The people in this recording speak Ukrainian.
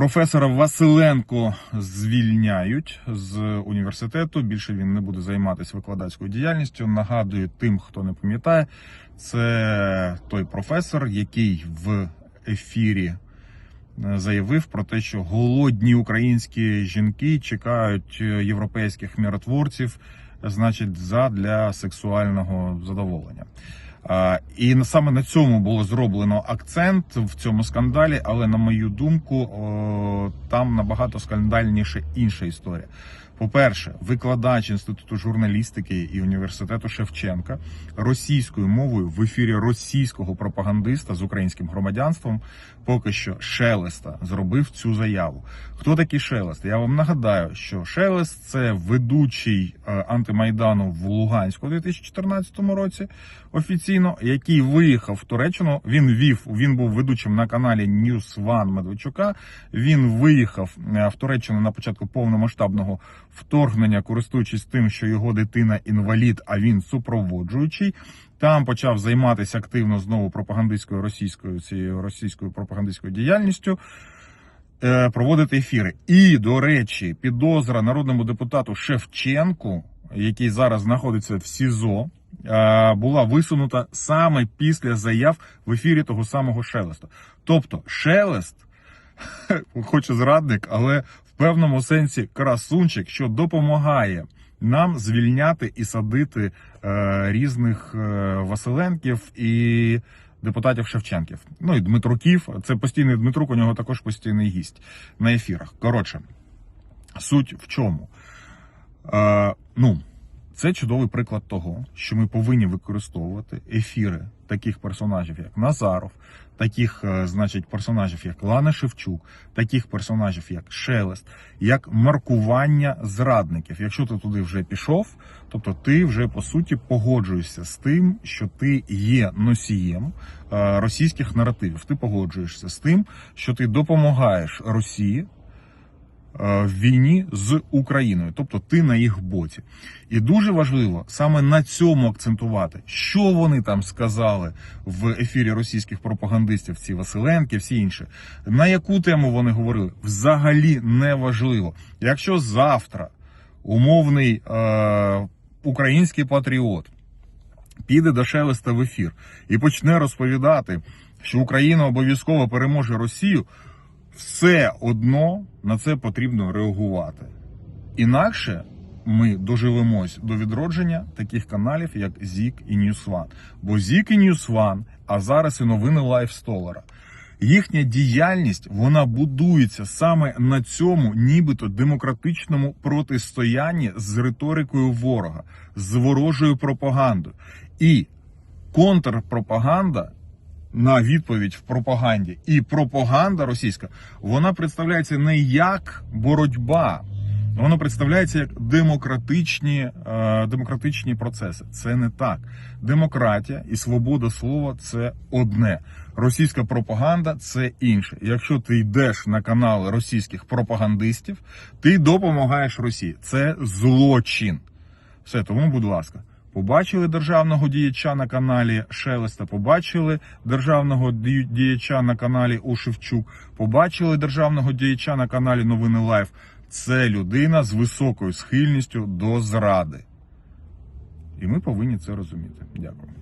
Професора Василенко звільняють з університету. Більше він не буде займатися викладацькою діяльністю. Нагадую тим, хто не пам'ятає, це той професор, який в ефірі е, заявив про те, що голодні українські жінки чекають е, європейських миротворців, значить, задля сексуального задоволення. І саме на цьому було зроблено акцент в цьому скандалі, але на мою думку, там набагато скандальніше інша історія. По-перше, викладач інституту журналістики і університету Шевченка російською мовою в ефірі російського пропагандиста з українським громадянством поки що Шелеста зробив цю заяву. Хто такий Шелест? Я вам нагадаю, що Шелест це ведучий е, антимайдану в Луганську у 2014 році офіційно, який виїхав в Туреччину. Він вів, він був ведучим на каналі News One Медведчука. Він виїхав е, в Туреччину на початку повномасштабного вторгнення, користуючись тим, що його дитина інвалід, а він супроводжуючий. Там почав займатися активно знову пропагандистською російською цією російською пропагандистською діяльністю. е, Проводити ефіри. І, до речі, підозра народному депутату Шевченку, який зараз знаходиться в СІЗО, е, була висунута саме після заяв в ефірі того самого Шелеста. Тобто, Шелест, хоч і зрадник, але певному сенсі красунчик, що допомагає нам звільняти і садити е, різних е, Василенків і депутатів Шевченків. Ну і Дмитруків. Це постійний Дмитрук, у нього також постійний гість на ефірах. Коротше, суть в чому? Е, ну, це чудовий приклад того, що ми повинні використовувати ефіри таких персонажів, як Назаров, таких, е, значить, персонажів, як Лана Шевчук, таких персонажів, як Шелест, як маркування зрадників. Якщо ти туди вже пішов, тобто ти вже по суті погоджуєшся з тим, що ти є носієм е, російських наративів. Ти погоджуєшся з тим, що ти допомагаєш Росії в війні з Україною, тобто ти на їх боці. І дуже важливо саме на цьому акцентувати, що вони там сказали в ефірі російських пропагандистів, ці Василенки, всі інші. На яку тему вони говорили, взагалі не важливо. Якщо завтра умовний е, український патріот піде до Шелеста в ефір і почне розповідати, що Україна обов'язково переможе Росію, все одно на це потрібно реагувати. Інакше ми доживемось до відродження таких каналів, як Зік і Ньюсван. Бо Зік і Ньюсван, а зараз і новини Лайфстолера. Їхня діяльність вона будується саме на цьому, нібито демократичному протистоянні з риторикою ворога, з ворожою пропагандою. І контрпропаганда на відповідь в пропаганді і пропаганда російська вона представляється не як боротьба, вона представляється як демократичні, е, демократичні процеси. Це не так. Демократія і свобода слова це одне. Російська пропаганда це інше. Якщо ти йдеш на канали російських пропагандистів, ти допомагаєш Росії. Це злочин. Все, тому, будь ласка. Побачили державного діяча на каналі Шелеста, побачили державного діяча на каналі Ушевчук, побачили державного діяча на каналі Новини Лайф. Це людина з високою схильністю до зради. І ми повинні це розуміти. Дякую.